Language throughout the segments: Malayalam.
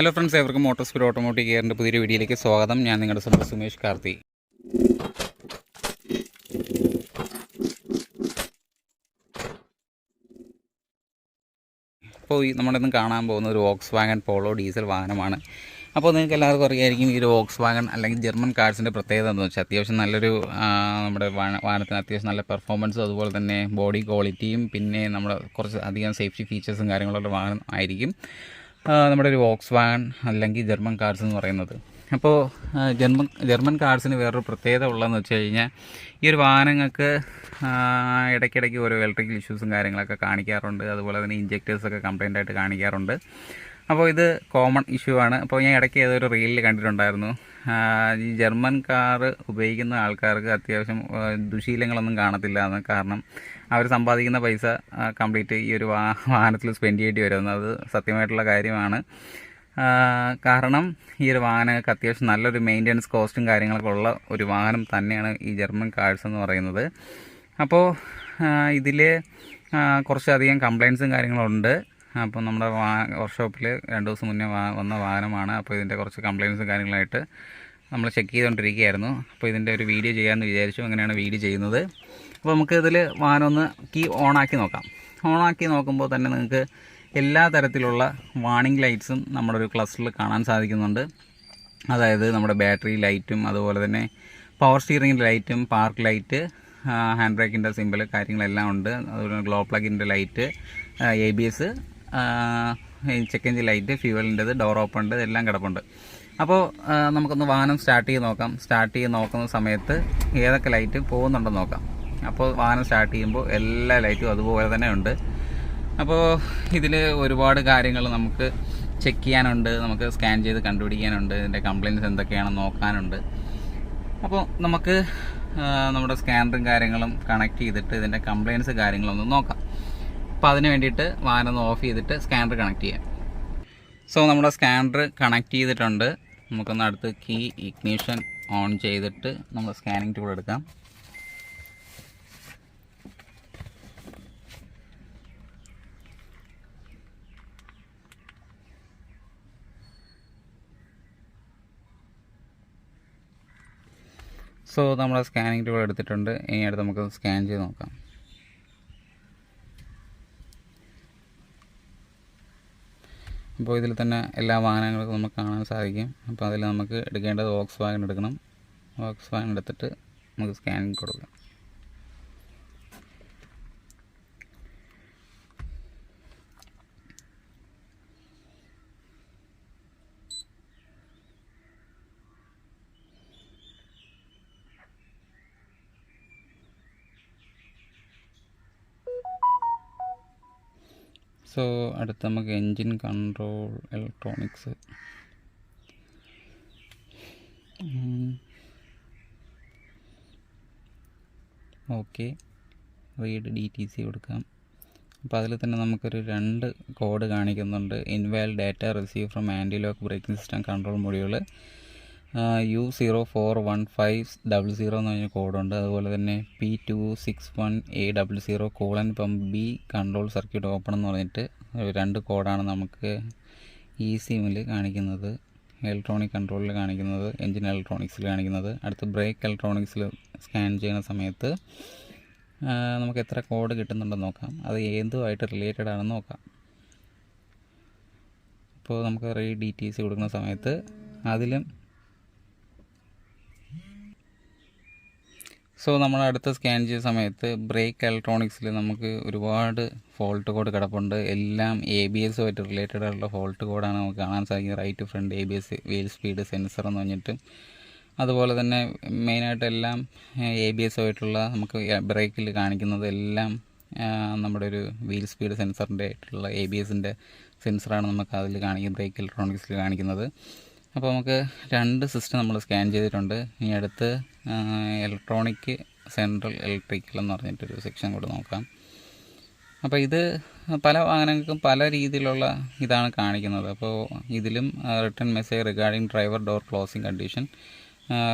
ഹലോ ഫ്രണ്ട്സ് ഏവർക്കും മോട്ടോസ്പീഡ് ഓട്ടോമോട്ടീവ് കെയറിന്റെ പുതിയൊരു വീഡിയോയിലേക്ക് സ്വാഗതം. ഞാൻ നിങ്ങളുടെ സ്വന്തം സുമേഷ് കാർത്തി. അപ്പോൾ ഈ നമ്മളിന്ന് കാണാൻ പോകുന്ന ഒരു വോക്സ് വാഗൺ പോളോ ഡീസൽ വാഹനമാണ്. അപ്പോൾ നിങ്ങൾക്ക് എല്ലാവർക്കും അറിയായിരിക്കും ഈ ഒരു വോക്സ് വാഗൺ അല്ലെങ്കിൽ ജർമ്മൻ കാർസിന്റെ പ്രത്യേകത എന്ന് വെച്ചാൽ അത്യാവശ്യം നല്ലൊരു നമ്മുടെ വാഹനത്തിന് അത്യാവശ്യം നല്ല പെർഫോമൻസും അതുപോലെ തന്നെ ബോഡി ക്വാളിറ്റിയും പിന്നെ നമ്മുടെ കുറച്ച് അധികം സേഫ്റ്റി ഫീച്ചേഴ്സും കാര്യങ്ങളുള്ള വാഹനം ആയിരിക്കും. നമ്മുടെ ഒരു വോക്സ് വാഗൺ അല്ലെങ്കിൽ ജർമ്മൻ കാർസ് എന്ന് പറയുന്നത്. അപ്പോൾ ജർമ്മൻ ജർമ്മൻ കാർസിന് വേറൊരു പ്രത്യേകത ഉള്ളതെന്ന് വെച്ച് കഴിഞ്ഞാൽ ഈ ഒരു വാഹനങ്ങൾക്ക് ഇടയ്ക്കിടയ്ക്ക് ഓരോ ഇലക്ട്രിക്കൽ ഇഷ്യൂസും കാര്യങ്ങളൊക്കെ കാണിക്കാറുണ്ട്. അതുപോലെ തന്നെ ഇഞ്ചക്ടേഴ്സൊക്കെ കംപ്ലൈന്റ് ആയിട്ട് കാണിക്കാറുണ്ട്. അപ്പോൾ ഇത് കോമൺ ഇഷ്യൂ ആണ്. അപ്പോൾ ഞാൻ ഇടയ്ക്ക് ഏതൊരു റീലിൽ കണ്ടിട്ടുണ്ടായിരുന്നു. ഈ ജർമ്മൻ കാർ ഉപയോഗിക്കുന്ന ആൾക്കാർക്ക് അത്യാവശ്യം ദുശീലങ്ങളൊന്നും കാണത്തില്ല കാരണം അവർ സമ്പാദിക്കുന്ന പൈസ കംപ്ലീറ്റ് ഈ ഒരു വാഹനത്തിൽ സ്പെൻഡ് ചെയ്യേണ്ടി വരുന്നത്. അത് സത്യമായിട്ടുള്ള കാര്യമാണ്. കാരണം ഈ ഒരു വാഹനങ്ങൾക്ക് അത്യാവശ്യം നല്ലൊരു മെയിന്റെനൻസ് കോസ്റ്റും കാര്യങ്ങളൊക്കെ ഉള്ള ഒരു വാഹനം തന്നെയാണ് ഈ ജർമ്മൻ കാഴ്സ് എന്ന് പറയുന്നത്. അപ്പോൾ ഇതിൽ കുറച്ചധികം കംപ്ലയിൻസും കാര്യങ്ങളുണ്ട്. അപ്പോൾ നമ്മുടെ വാ വർക്ക്ഷോപ്പിൽ രണ്ട് ദിവസം മുന്നേ വന്ന വാഹനമാണ്. അപ്പോൾ ഇതിന്റെ കുറച്ച് കംപ്ലയിൻസും കാര്യങ്ങളായിട്ട് നമ്മൾ ചെക്ക് ചെയ്തുകൊണ്ടിരിക്കുകയായിരുന്നു അപ്പോൾ ഇതിന്റെ ഒരു വീഡിയോ ചെയ്യാമെന്ന് വിചാരിച്ചു. അങ്ങനെയാണ് വീഡിയോ ചെയ്യുന്നത്. അപ്പോൾ നമുക്ക് ഇതിൽ വാഹനം ഒന്ന് കീ ഓണാക്കി നോക്കാം. ഓണാക്കി നോക്കുമ്പോൾ തന്നെ നിങ്ങൾക്ക് എല്ലാ തരത്തിലുള്ള വാണിംഗ് ലൈറ്റ്സും നമ്മുടെ ഒരു ക്ലസ്റ്ററിൽ കാണാൻ സാധിക്കുന്നുണ്ട്. അതായത് നമ്മുടെ ബാറ്ററി ലൈറ്റും അതുപോലെ തന്നെ പവർ സ്റ്റീറിങ്ങിന്റെ ലൈറ്റും പാർക്ക് ലൈറ്റ് ഹാൻഡ് ബ്രേക്കിന്റെ സിമ്പിൾ കാര്യങ്ങളെല്ലാം ഉണ്ട്. അതുപോലെ glow പ്ലഗിന്റെ light A B S check engine light ഫ്യൂവലിന്റെത് door open ഉണ്ട് എല്ലാം കിടപ്പുണ്ട് അപ്പോൾ നമുക്കൊന്ന് വാഹനം സ്റ്റാർട്ട് ചെയ്ത് നോക്കാം. സ്റ്റാർട്ട് ചെയ്ത് നോക്കുന്ന സമയത്ത് ഏതൊക്കെ ലൈറ്റ് പോകുന്നുണ്ടെന്ന് നോക്കാം. അപ്പോൾ വാഹനം സ്റ്റാർട്ട് ചെയ്യുമ്പോൾ എല്ലാ ലൈറ്റും അതുപോലെ തന്നെ ഉണ്ട്. അപ്പോൾ ഇതിൽ ഒരുപാട് കാര്യങ്ങൾ നമുക്ക് ചെക്ക് ചെയ്യാനുണ്ട്. നമുക്ക് സ്കാൻ ചെയ്ത് കണ്ടുപിടിക്കാനുണ്ട്. ഇതിന്റെ കംപ്ലയിന്റ്സ് എന്തൊക്കെയാണെന്ന് നോക്കാനുണ്ട്. അപ്പോൾ നമുക്ക് നമ്മുടെ സ്കാനറും കാര്യങ്ങളും കണക്ട് ചെയ്തിട്ട് ഇതിന്റെ കംപ്ലയിൻസ് കാര്യങ്ങളൊന്ന് നോക്കാം. അപ്പോൾ അതിന് വേണ്ടിയിട്ട് വാഹനം ഓഫ് ചെയ്തിട്ട് സ്കാനർ കണക്ട് ചെയ്യാം. സോ നമ്മുടെ സ്കാനർ കണക്ട് ചെയ്തിട്ടുണ്ട്. നമുക്കൊന്ന് അടുത്ത് കീ ഇഗ്നീഷൻ ഓൺ ചെയ്തിട്ട് നമ്മൾ സ്കാനിങ് ടൂൾ എടുക്കാം. സോ നമ്മൾ സ്കാനിങ് ടൂൾ എടുത്തിട്ടുണ്ട്. ഇനി അടുത്ത് നമുക്ക് സ്കാൻ ചെയ്ത് നോക്കാം. അപ്പോൾ ഇതിൽ തന്നെ എല്ലാ വാഹനങ്ങൾക്കും നമുക്ക് കാണാൻ സാധിക്കും. അപ്പോൾ അതിൽ നമുക്ക് എടുക്കേണ്ടത് വോക്സ് വാഗൻ എടുക്കണം. വോക്സ് വാഗൻ എടുത്തിട്ട് നമുക്ക് സ്കാനിങ് കൊടുക്കാം. സോ അടുത്ത് നമുക്ക് engine control electronics okay read D T C കൊടുക്കാം. അപ്പോൾ അതിൽ തന്നെ നമുക്കൊരു രണ്ട് കോഡ് കാണിക്കുന്നുണ്ട്. Invalid data receive from anti lock braking system control module U zero four one five double zero എന്ന് പറഞ്ഞ കോഡുണ്ട് അതുപോലെ തന്നെ P two six one A double zero colon pump B control circuit open എന്ന് പറഞ്ഞിട്ട് രണ്ട് കോഡാണ് നമുക്ക് ഇ സിമിൽ കാണിക്കുന്നത്. ഇലക്ട്രോണിക് കൺട്രോളിൽ കാണിക്കുന്നത് എഞ്ചിൻ ഇലക്ട്രോണിക്സിൽ കാണിക്കുന്നത്. അടുത്ത് ബ്രേക്ക് ഇലക്ട്രോണിക്സിൽ സ്കാൻ ചെയ്യുന്ന സമയത്ത് നമുക്ക് എത്ര കോഡ് കിട്ടുന്നുണ്ടെന്ന് നോക്കാം. അത് ഏതുമായിട്ട് റിലേറ്റഡ് ആണെന്ന് നോക്കാം. അപ്പോൾ നമുക്ക് റീ ഡി ടി സി കൊടുക്കുന്ന സമയത്ത് അതിലും സോ നമ്മൾ അടുത്ത സ്കാൻ ചെയ്ത സമയത്ത് ബ്രേക്ക് ഇലക്ട്രോണിക്സിൽ നമുക്ക് ഒരുപാട് ഫോൾട്ട് കോഡ് കിടപ്പുണ്ട്. എല്ലാം എ ബി എസുമായിട്ട് റിലേറ്റഡ് ആയിട്ടുള്ള ഫോൾട്ട് കോഡാണ് നമുക്ക് കാണാൻ സാധിക്കുന്നത്. Right front A B S wheel speed sensor എന്ന് പറഞ്ഞിട്ട്. അതുപോലെ തന്നെ മെയിനായിട്ട് എല്ലാം എ ബി എസുമായിട്ടുള്ള നമുക്ക് ബ്രേക്കിൽ കാണിക്കുന്നത് എല്ലാം നമ്മുടെ ഒരു വീൽ സ്പീഡ് സെൻസറിന്റെ ആയിട്ടുള്ള എ ബി എസിന്റെ സെൻസറാണ് നമുക്ക് അതിൽ കാണിക്കുന്നത്. ബ്രേക്ക് ഇലക്ട്രോണിക്സിൽ കാണിക്കുന്നത്. അപ്പോൾ നമുക്ക് രണ്ട് സിസ്റ്റം നമ്മൾ സ്കാൻ ചെയ്തിട്ടുണ്ട്. ഇനി അടുത്ത് ഇലക്ട്രോണിക് സെൻട്രൽ ഇലക്ട്രിക്കൽ എന്ന് പറഞ്ഞിട്ടൊരു സെക്ഷൻ കൂടെ നോക്കാം. അപ്പോൾ ഇത് പല വാഹനങ്ങൾക്കും പല രീതിയിലുള്ള ഇതാണ് കാണിക്കുന്നത്. അപ്പോൾ ഇതിലും return message regarding driver door closing condition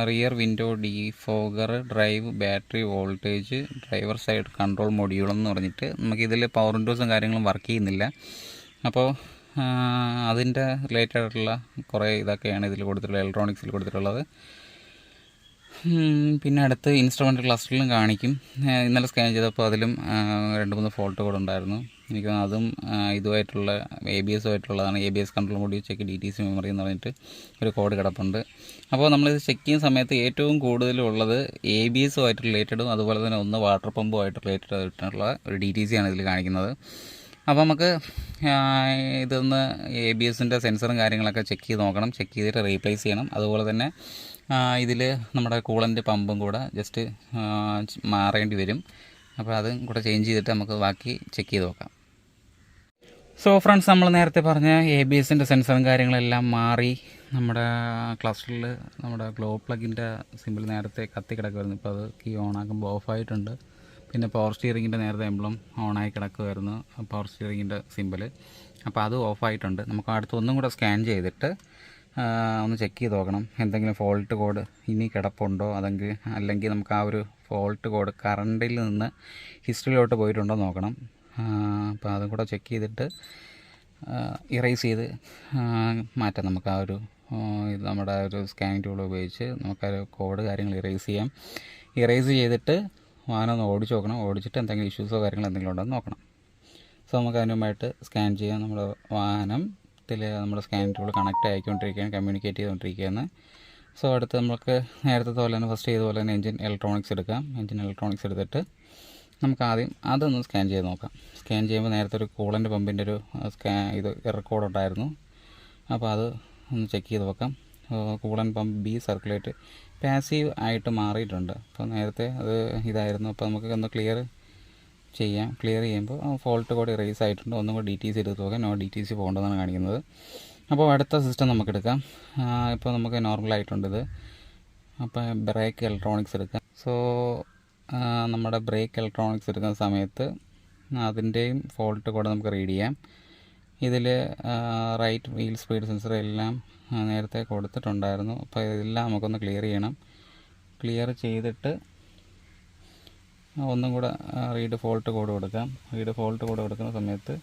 rear window defogger drive battery voltage driver side control module എന്ന് പറഞ്ഞിട്ട് നമുക്ക് ഇതിൽ പവർ വിൻഡോസും കാര്യങ്ങളും വർക്ക് ചെയ്യുന്നില്ല. അപ്പോൾ അതിന്റെ റിലേറ്റഡ് ആയിട്ടുള്ള കുറേ ഇതൊക്കെയാണ് ഇതിൽ കൊടുത്തിട്ടുള്ളത് ഇലക്ട്രോണിക്സിൽ കൊടുത്തിട്ടുള്ളത്. പിന്നെ അടുത്ത് ഇൻസ്ട്രുമെന്റ് ക്ലസ്റ്ററിലും കാണിക്കും. ഇന്നലെ സ്കാൻ ചെയ്തപ്പോൾ അതിലും രണ്ട് മൂന്ന് ഫോൾട്ട് കൂടെ ഉണ്ടായിരുന്നു. എനിക്ക് അതും ഇതുമായിട്ടുള്ള എ ബി എസ് ആയിട്ടുള്ളതാണ്. A B S control module check D T C memory എന്ന് പറഞ്ഞിട്ട് ഒരു കോഡ് കിടപ്പുണ്ട്. അപ്പോൾ നമ്മളിത് ചെക്ക് ചെയ്യുന്ന സമയത്ത് ഏറ്റവും കൂടുതലുള്ളത് എ ബി എസുമായിട്ട് റിലേറ്റഡും അതുപോലെ തന്നെ ഒന്ന് വാട്ടർ പമ്പുമായിട്ട് റിലേറ്റഡ് ആയിട്ടുള്ള ഒരു ഡി ടി സി ആണ് ഇതിൽ കാണിക്കുന്നത്. അപ്പോൾ നമുക്ക് ഇതൊന്ന് എ ബി എസിന്റെ സെൻസറും കാര്യങ്ങളൊക്കെ ചെക്ക് ചെയ്ത് നോക്കണം. ചെക്ക് ചെയ്തിട്ട് റീപ്ലേസ് ചെയ്യണം. അതുപോലെ തന്നെ ഇതിൽ നമ്മുടെ കൂളന്റെ പമ്പും കൂടെ ജസ്റ്റ് മാറേണ്ടി വരും. അപ്പോൾ അതും കൂടെ ചേഞ്ച് ചെയ്തിട്ട് നമുക്ക് ബാക്കി ചെക്ക് ചെയ്ത് നോക്കാം. സോ ഫ്രണ്ട്സ് നമ്മൾ നേരത്തെ പറഞ്ഞ എ ബി എസിന്റെ സെൻസറും കാര്യങ്ങളെല്ലാം മാറി നമ്മുടെ ക്ലസ്റ്ററിൽ നമ്മുടെ ഗ്ലോ പ്ലഗിന്റെ സിമ്പിൾ നേരത്തെ കത്തി കിടക്കുമായിരുന്നു ഇപ്പോൾ അത് കീ ഓൺ ആക്കുമ്പോൾ ഓഫായിട്ടുണ്ട് പിന്നെ പവർ സ്റ്റിയറിങ്ങിന്റെ നേരത്തെ എംബ്ലം ഓണായി കിടക്കുമായിരുന്നു പവർ സ്റ്റിയറിങ്ങിന്റെ സിമ്പിൾ അപ്പോൾ അത് ഓഫായിട്ടുണ്ട് നമുക്ക് അടുത്ത് ഒന്നും കൂടെ സ്കാൻ ചെയ്തിട്ട് ഒന്ന് ചെക്ക് ചെയ്ത് നോക്കണം. എന്തെങ്കിലും ഫോൾട്ട് കോഡ് ഇനി കിടപ്പുണ്ടോ? അതെങ്കിൽ അല്ലെങ്കിൽ നമുക്ക് ആ ഒരു ഫോൾട്ട് കോഡ് കറണ്ടിൽ നിന്ന് ഹിസ്റ്ററിയിലോട്ട് പോയിട്ടുണ്ടോ നോക്കണം. അപ്പോൾ അതും കൂടെ ചെക്ക് ചെയ്തിട്ട് ഇറേസ് ചെയ്ത് മാറ്റാം നമുക്ക് ആ ഒരു ഇത് നമ്മുടെ ഒരു സ്കാനിങ് ടൂൾ ഉപയോഗിച്ച് നമുക്കൊരു കോഡ് കാര്യങ്ങൾ ഇറേസ് ചെയ്യാം. ഇറേസ് ചെയ്തിട്ട് വാഹനം ഓടിച്ച് നോക്കണം. ഓടിച്ചിട്ട് എന്തെങ്കിലും ഇഷ്യൂസോ കാര്യങ്ങളോ എന്തെങ്കിലും ഉണ്ടോ എന്ന് നോക്കണം. സോ നമുക്ക് അതിനുമായിട്ട് സ്കാൻ ചെയ്യാം. നമ്മുടെ വാഹനത്തിൽ നമ്മൾ സ്കാൻ ടൂൾ കണക്റ്റ് ആയിക്കൊണ്ടിരിക്കുകയാണ് കമ്മ്യൂണിക്കേറ്റ് ചെയ്തുകൊണ്ടിരിക്കുകയാണ്. സോ അടുത്ത് നമുക്ക് നേരത്തെ പോലെ തന്നെ ഫസ്റ്റ് ചെയ്ത പോലെ തന്നെ എഞ്ചിൻ ഇലക്ട്രോണിക്സ് എടുക്കാം. എഞ്ചിൻ ഇലക്ട്രോണിക്സ് എടുത്തിട്ട് നമുക്ക് ആദ്യം അതൊന്ന് സ്കാൻ ചെയ്ത് നോക്കാം. സ്കാൻ ചെയ്യുമ്പോൾ നേരത്തെ ഒരു കൂളന്റ് പമ്പിന്റെ ഒരു സ്കാ ഇത് റെക്കോർഡ് ഉണ്ടായിരുന്നു. അപ്പോൾ അത് ഒന്ന് ചെക്ക് ചെയ്ത് നോക്കാം coolant pump B circulate passive ആയിട്ട് മാറിയിട്ടുണ്ട്. അപ്പോൾ നേരത്തെ അത് ഇതായിരുന്നു. അപ്പോൾ നമുക്ക് ഒന്ന് ക്ലിയർ ചെയ്യാം. ക്ലിയർ ചെയ്യുമ്പോൾ ഫോൾട്ട് കോഡ് ഇറേസ് ആയിട്ടുണ്ട്. ഒന്നും കൂടി ഡി എടുത്ത് നോക്കാം. നോ ഡി ടി സി കാണിക്കുന്നത്. അപ്പോൾ അടുത്ത സിസ്റ്റം നമുക്ക് എടുക്കാം. ഇപ്പോൾ നമുക്ക് നോർമൽ ആയിട്ടുണ്ട് ഇത്. അപ്പോൾ ബ്രേക്ക് ഇലക്ട്രോണിക്സ് എടുക്കാം. സോ നമ്മുടെ ബ്രേക്ക് ഇലക്ട്രോണിക്സ് എടുക്കുന്ന സമയത്ത് അതിന്റെയും ഫോൾട്ട് കൂടെ നമുക്ക് റീഡ് ചെയ്യാം. ഇതിൽ റൈറ്റ് വീൽ സ്പീഡ് സെൻസർ എല്ലാം നേരത്തെ കൊടുത്തിട്ടുണ്ടായിരുന്നു. അപ്പോൾ ഇതെല്ലാം നമുക്കൊന്ന് ക്ലിയർ ചെയ്യണം. ക്ലിയർ ചെയ്തിട്ട് ഒന്നും കൂടെ റീഡ് ഫോൾട്ട് കോഡ് കൊടുക്കാം. റീഡ് ഫോൾട്ട് കോഡ് കൊടുക്കുന്ന സമയത്ത്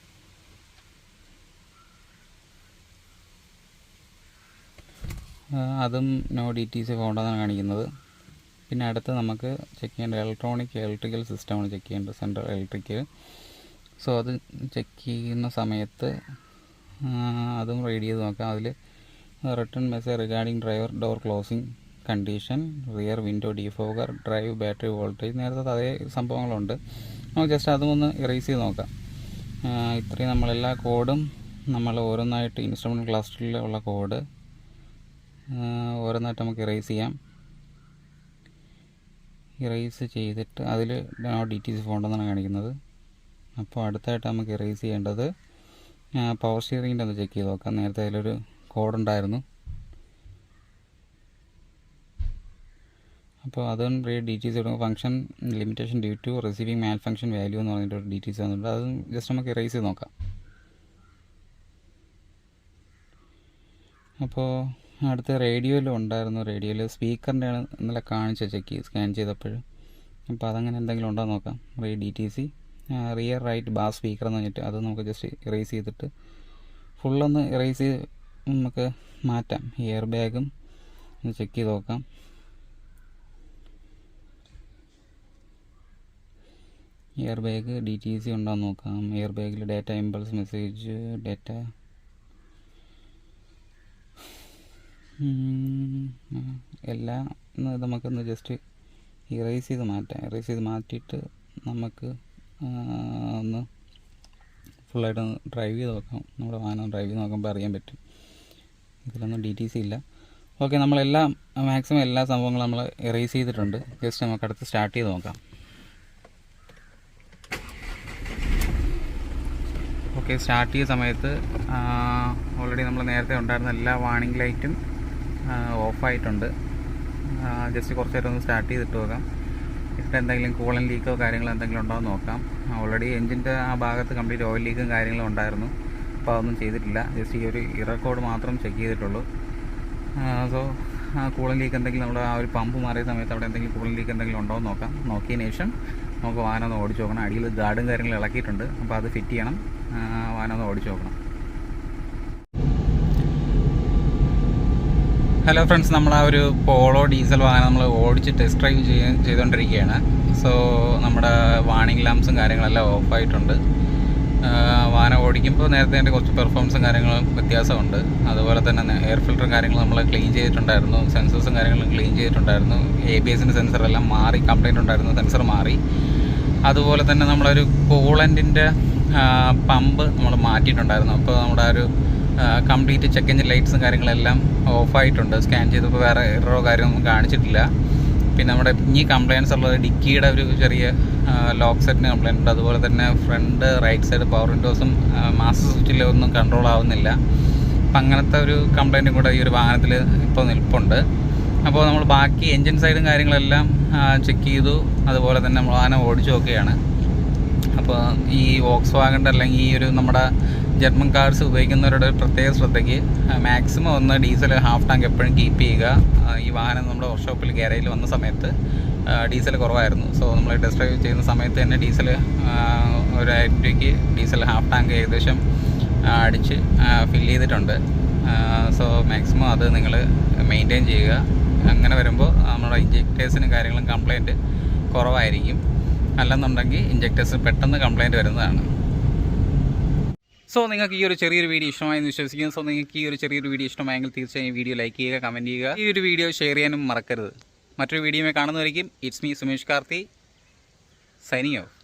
അതും നോ ഡി ടി സി ഫോണ്ടെന്നാണ് കാണിക്കുന്നത്. പിന്നെ അടുത്ത് നമുക്ക് ചെക്ക് ചെയ്യേണ്ട ഇലക്ട്രോണിക് ഇലക്ട്രിക്കൽ സിസ്റ്റമാണ് ചെക്ക് ചെയ്യേണ്ടത്. സെൻട്രൽ ഇലക്ട്രിക്കൽ സോ അത് ചെക്ക് ചെയ്യുന്ന സമയത്ത് അതും റീഡ് ചെയ്ത് നോക്കാം. അതിൽ return message regarding driver door closing condition rear window defogger drive battery voltage നേരത്തെ അതേ സംഭവങ്ങളുണ്ട്. നമുക്ക് ജസ്റ്റ് അതും ഒന്ന് ഇറേസ് ചെയ്ത് നോക്കാം. ഇത്രയും നമ്മളെല്ലാ കോഡും നമ്മൾ ഓരോന്നായിട്ട് ഇൻസ്ട്രുമെന്റ് ക്ലസ്റ്ററിൽ ഉള്ള കോഡ് ഓരോന്നായിട്ട് നമുക്ക് ഇറേസ് ചെയ്യാം. ഇറേസ് ചെയ്തിട്ട് അതിൽ ഡി ടി സി ഫോണ്ടെന്നാണ് കാണിക്കുന്നത്. അപ്പോൾ അടുത്തായിട്ട് നമുക്ക് ഇറേസ് ചെയ്യേണ്ടത് പവർ സ്റ്റിയറിങ്ങിന്റെ ഒന്ന് ചെക്ക് ചെയ്ത് നോക്കാം. നേരത്തെ അതിലൊരു കോഡ് ഉണ്ടായിരുന്നു. അപ്പോൾ അതും D T C function limitation due to receiving malfunction value എന്ന് പറഞ്ഞിട്ട് ഒരു ഡി ടി വന്നിട്ടുണ്ട്. അത് ജസ്റ്റ് നമുക്ക് ഇറേസ് ചെയ്ത് നോക്കാം. അപ്പോൾ അടുത്ത റേഡിയോയിൽ ഉണ്ടായിരുന്നു. റേഡിയോയിൽ സ്പീക്കറിന്റെ ആണ് ഇന്നലെ കാണിച്ച ചെക്ക് സ്കാൻ ചെയ്തപ്പോൾ അപ്പോൾ അതങ്ങനെ എന്തെങ്കിലും ഉണ്ടോ നോക്കാം. Read D T C rear right bass speaker എന്ന് പറഞ്ഞിട്ട് അത് നമുക്ക് ജസ്റ്റ് ഇറേസ് ചെയ്തിട്ട് ഫുള്ളൊന്ന് ഇറേസ് ചെയ്ത് നമുക്ക് മാറ്റാം. എയർ ബാഗും ഒന്ന് ചെക്ക് ചെയ്ത് നോക്കാം. Air bag D T C ഉണ്ടോ എന്ന് നോക്കാം എയർ ബാഗിൽ ഡാറ്റ ഇമ്പൾസ് മെസ്സേജ് ഡാറ്റ എല്ലാം നമുക്കൊന്ന് ജസ്റ്റ് ഇറേസ് ചെയ്ത് മാറ്റാം. ഇറേസ് ചെയ്ത് മാറ്റിയിട്ട് നമുക്ക് ഒന്ന് ഫുള്ളായിട്ട് ഒന്ന് ഡ്രൈവ് ചെയ്ത് നോക്കാം. നമ്മുടെ വാഹനം ഡ്രൈവ് ചെയ്ത് നോക്കുമ്പോൾ അറിയാൻ പറ്റും. ഇതിലൊന്നും ഡി ടി സി ഇല്ല. ഓക്കെ നമ്മളെല്ലാം മാക്സിമം എല്ലാ സംഭവങ്ങളും നമ്മൾ എറേസ് ചെയ്തിട്ടുണ്ട്. ജസ്റ്റ് നമുക്ക് അടുത്ത് സ്റ്റാർട്ട് ചെയ്ത് നോക്കാം. ഓക്കെ സ്റ്റാർട്ട് ചെയ്ത സമയത്ത് ഓൾറെഡി നമ്മൾ നേരത്തെ ഉണ്ടായിരുന്ന എല്ലാ വാണിംഗ് ലൈറ്റും ഓഫായിട്ടുണ്ട് ജസ്റ്റ് കുറച്ച് നേരം ഒന്ന് സ്റ്റാർട്ട് ചെയ്തിട്ട് നോക്കാം. ഇട്ട് എന്തെങ്കിലും കൂളൻ ലീക്കോ കാര്യങ്ങളോ എന്തെങ്കിലും ഉണ്ടോ എന്ന് നോക്കാം. ഓൾറെഡി എഞ്ചിന്റെ ആ ഭാഗത്ത് കംപ്ലീറ്റ് ഓയിൽ ലീക്കും കാര്യങ്ങളും ഉണ്ടായിരുന്നു. അപ്പോൾ അതൊന്നും ചെയ്തിട്ടില്ല. ജസ്റ്റ് ഈ ഒരു ഇറർ കോഡ് മാത്രം ചെക്ക് ചെയ്തിട്ടുള്ളൂ. സോ ആ കൂളൻ ലീക്ക് എന്തെങ്കിലും നമ്മുടെ ആ ഒരു പമ്പ് മാറിയ സമയത്ത് അവിടെ എന്തെങ്കിലും കൂളൻ ലീക്ക് എന്തെങ്കിലും ഉണ്ടോ എന്ന് നോക്കാം. നോക്കിയതിന് ശേഷം നമുക്ക് വാഹനം ഒന്ന് ഓടിച്ച് നോക്കണം. അടിയിൽ ഗാർഡും കാര്യങ്ങളും ഇളക്കിയിട്ടുണ്ട്. അപ്പോൾ അത് ഫിറ്റ് ചെയ്യണം. വാനൊന്ന് ഓടിച്ച് നോക്കണം. ഹലോ ഫ്രണ്ട്സ് നമ്മൾ ആ ഒരു പോളോ ഡീസൽ വാഹനം നമ്മൾ ഓടിച്ച് ടെസ്റ്റ് ഡ്രൈവ് ചെയ്യ ചെയ്തുകൊണ്ടിരിക്കുകയാണ് സോ നമ്മുടെ വാണിംഗ് ലാംപ്സും കാര്യങ്ങളെല്ലാം ഓഫായിട്ടുണ്ട് വാഹനം ഓടിക്കുമ്പോൾ നേരത്തെ എന്റെ കുറച്ച് പെർഫോമൻസും കാര്യങ്ങളും വ്യത്യാസമുണ്ട്. അതുപോലെ തന്നെ എയർ ഫിൽറ്ററും കാര്യങ്ങളും നമ്മൾ ക്ലീൻ ചെയ്തിട്ടുണ്ടായിരുന്നു. സെൻസേഴ്സും കാര്യങ്ങളും ക്ലീൻ ചെയ്തിട്ടുണ്ടായിരുന്നു. എ ബി എസിന്റെ സെൻസറെല്ലാം മാറി കംപ്ലൈന്റ് ഉണ്ടായിരുന്നു സെൻസർ മാറി. അതുപോലെ തന്നെ നമ്മളൊരു കൂളന്റിന്റെ പമ്പ് നമ്മൾ മാറ്റിയിട്ടുണ്ടായിരുന്നു. അപ്പോൾ നമ്മുടെ ഒരു കംപ്ലീറ്റ് ചെക്ക് എഞ്ചിൻ ലൈറ്റ്സും കാര്യങ്ങളെല്ലാം ഓഫായിട്ടുണ്ട് സ്കാൻ ചെയ്തപ്പോൾ വേറെ എററോ കാര്യമൊന്നും കാണിച്ചിട്ടില്ല. പിന്നെ നമ്മുടെ ഇനി കംപ്ലയിൻസ് ഉള്ളത് ഡിക്കിയുടെ ഒരു ചെറിയ ലോക്ക് സെറ്റിന് കംപ്ലയിന്റ് ഉണ്ട്. അതുപോലെ തന്നെ ഫ്രണ്ട് റൈറ്റ് സൈഡ് പവർ വിൻഡോസും മാസ്റ്റർ സ്വിച്ചിൽ ഒന്നും കൺട്രോൾ ആവുന്നില്ല. അപ്പം അങ്ങനത്തെ ഒരു കംപ്ലയിന്റും കൂടെ ഈ ഒരു വാഹനത്തിൽ ഇപ്പോൾ നിൽപ്പുണ്ട്. അപ്പോൾ നമ്മൾ ബാക്കി എൻജിൻ സൈഡും കാര്യങ്ങളെല്ലാം ചെക്ക് ചെയ്തു. അതുപോലെ തന്നെ നമ്മൾ വാഹനം ഓടിച്ചു നോക്കുകയാണ് അപ്പോൾ ഈ വോക്സ് വാഗന്റെ അല്ലെങ്കിൽ ഈ ഒരു നമ്മുടെ ജർമ്മൻ കാർസ് ഉപയോഗിക്കുന്നവരുടെ ഒരു പ്രത്യേക ശ്രദ്ധയ്ക്ക് മാക്സിമം ഒന്ന് ഡീസൽ ഹാഫ് ടാങ്ക് എപ്പോഴും കീപ്പ് ചെയ്യുക. ഈ വാഹനം നമ്മുടെ വർക്ക്ഷോപ്പിൽ ഗ്യാരേജിൽ വന്ന സമയത്ത് ഡീസൽ കുറവായിരുന്നു. സോ നമ്മൾ ടെസ്റ്റ് ഡ്രൈവ് ചെയ്യുന്ന സമയത്ത് തന്നെ ഡീസൽ ഒരു ആയിരം രൂപയ്ക്ക് ഡീസൽ ഹാഫ് ടാങ്ക് ഏകദേശം അടിച്ച് ഫില്ല് ചെയ്തിട്ടുണ്ട്. സോ മാക്സിമം അത് നിങ്ങൾ മെയിന്റെയിൻ ചെയ്യുക. അങ്ങനെ വരുമ്പോൾ നമ്മുടെ ഇഞ്ചക്ടേഴ്സിനും കാര്യങ്ങളും കംപ്ലൈന്റ് കുറവായിരിക്കും. അല്ലെന്നുണ്ടെങ്കിൽ ഇഞ്ചക്ടേഴ്സ് പെട്ടെന്ന് കംപ്ലൈന്റ് വരുന്നതാണ്. സോ നിങ്ങൾക്ക് ഈ ഒരു ചെറിയൊരു വീഡിയോ ഇഷ്ടമായെന്ന് വിശ്വസിക്കുന്നു. സോ നിങ്ങൾക്ക് ഈ ഒരു ചെറിയൊരു വീഡിയോ ഇഷ്ടമായെങ്കിൽ തീർച്ചയായും വീഡിയോ ലൈക്ക് ചെയ്യുക കമന്റ് ചെയ്യുക. ഈ ഒരു വീഡിയോ ഷെയർ ചെയ്യാനും മറക്കരുത്. മറ്റൊരു വീഡിയോയിൽ കാണുന്നതായിരിക്കും it's me Sumesh Karthi signing off